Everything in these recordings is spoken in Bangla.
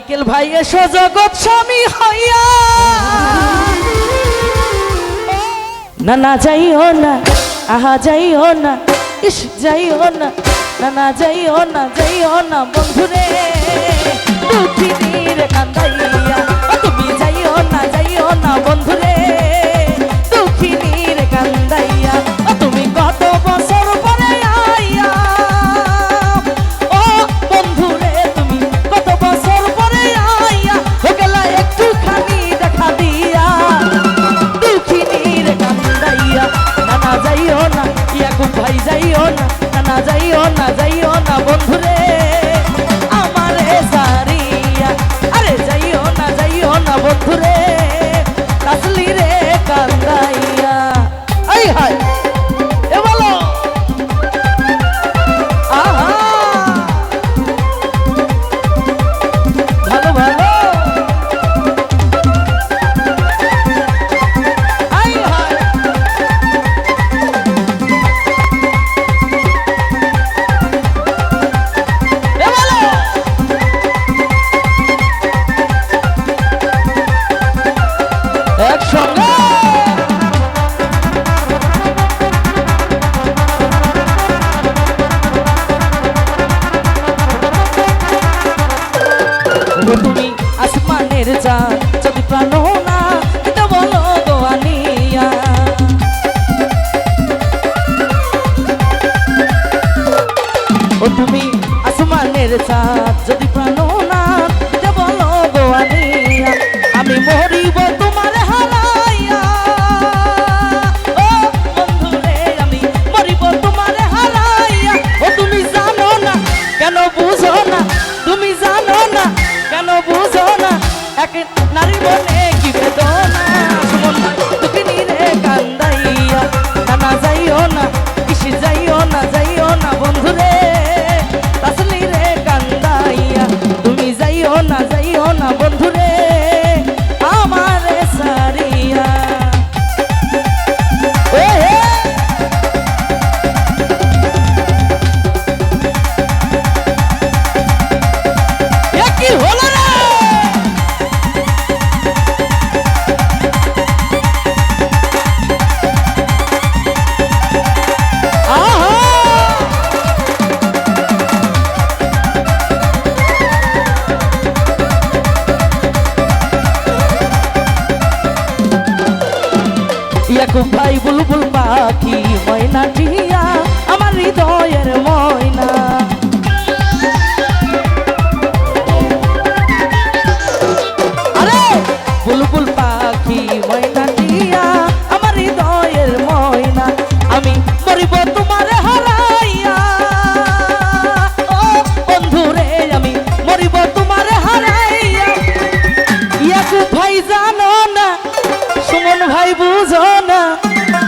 মাইকেল ভাই এসো জগৎ স্বামী হইয়া। না না যাই হো না, আহা যাই হো না, ইস যাই হো না না না যাই হো না যাই হো না, বন্ধুরে। দুঃখিনীর কান্দাই তুমি আসমানের যা যদি প্রাণ না, এটা বলো গোয়ালিয়া ও তুমি আসমানের যা যদি প্রাণ ভাই বুঝো না,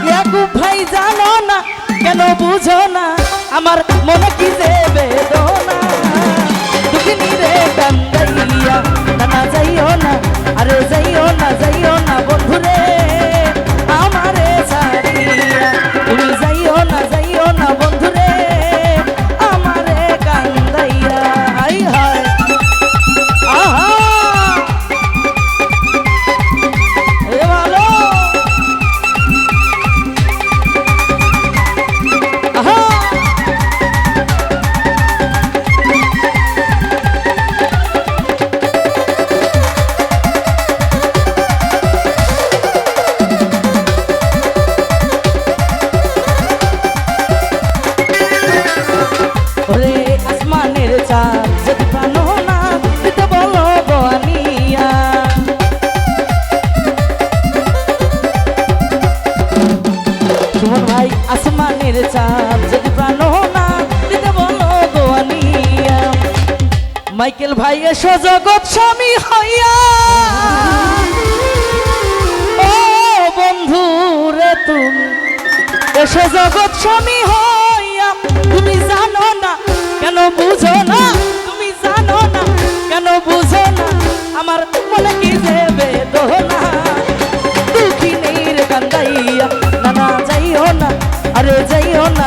ইয়াকুব ভাই জানো না, কেন বুঝো না, আমার মনে কি দেবে দোষ মাইকেল ভাই, এসো জগৎ স্বামী হইয়া। ও বন্ধু রে তুমি, এসো জগৎ স্বামী হইয়া। তুমি জানো না, কেন বুঝো না? তুমি জানো না, কেন বুঝো না? আমার মনে কি দেবে দোহনা দুঃখী নেই রে কান্দাইয়া না না যাইও না, আরে যাইও না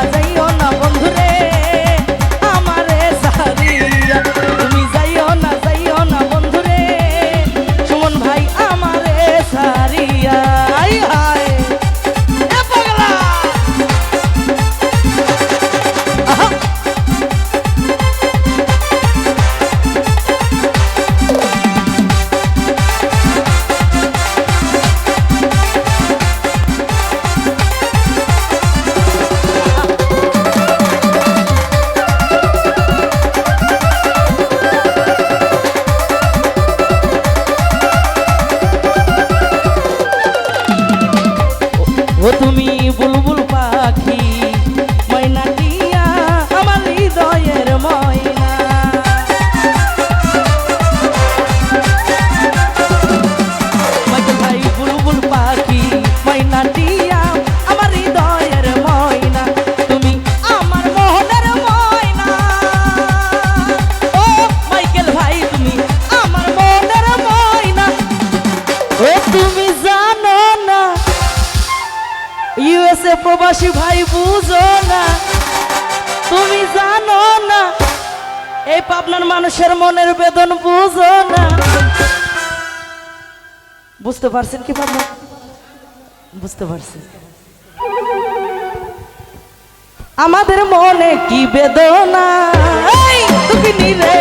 ইউএসএ প্রবাসী ভাই, বুঝো না। তুমি জানো না। এই পাবনার মানুষের মনের বেদন, বুঝো না। বুঝতে পারছেন কি পাবনা? বুঝতে পারছেন। আমাদের মনে কি বেদনা? তুমি নিরে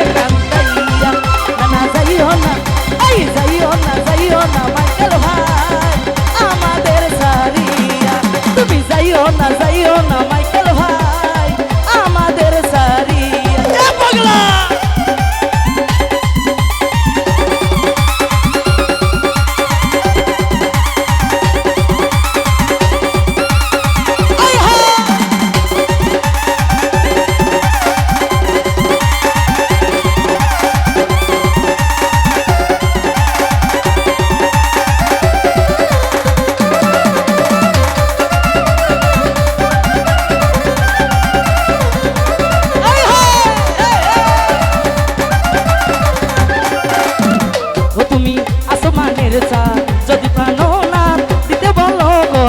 আসমানের চা, যদি প্রাণ না দিতে বলো গো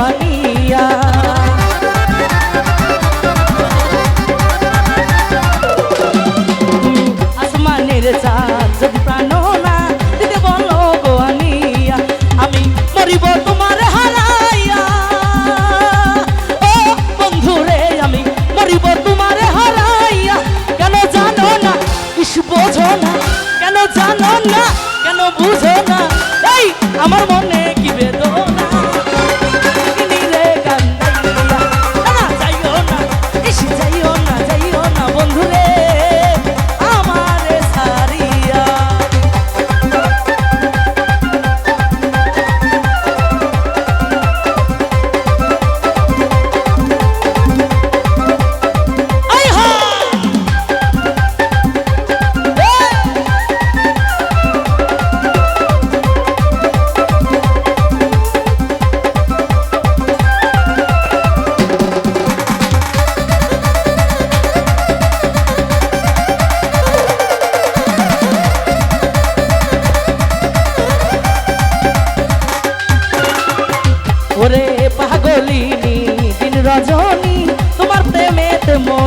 আসমানের চা, যদি প্রাণ না দিতে বলো গো আমি মরিব তোমার হারাইয়া। ও বন্ধুরে, আমি মরিব তোমার হারাইয়া। কেন জানো না ইস বোঝো না, কেন জানো না, কেন বুঝো না আমার মনে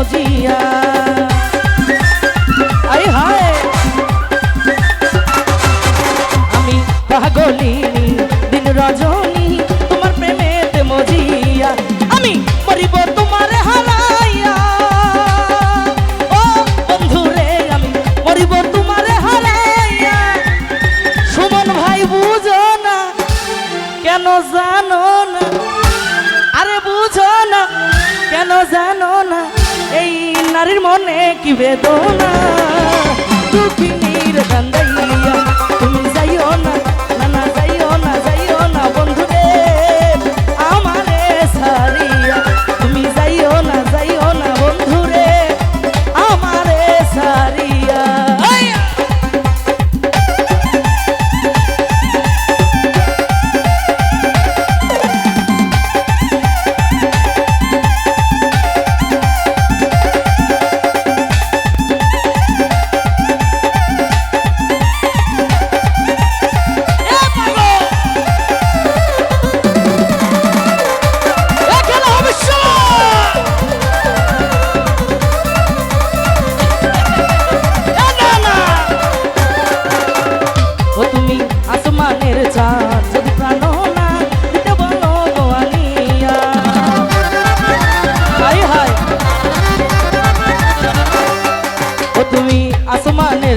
মজিয়া বেদনা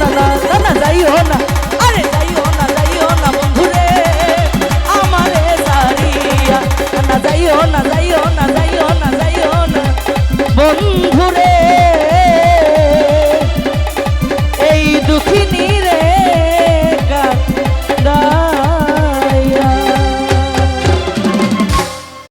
না না না যাইও না আরে যাইও না যাইও না বন্ধু রে আমারে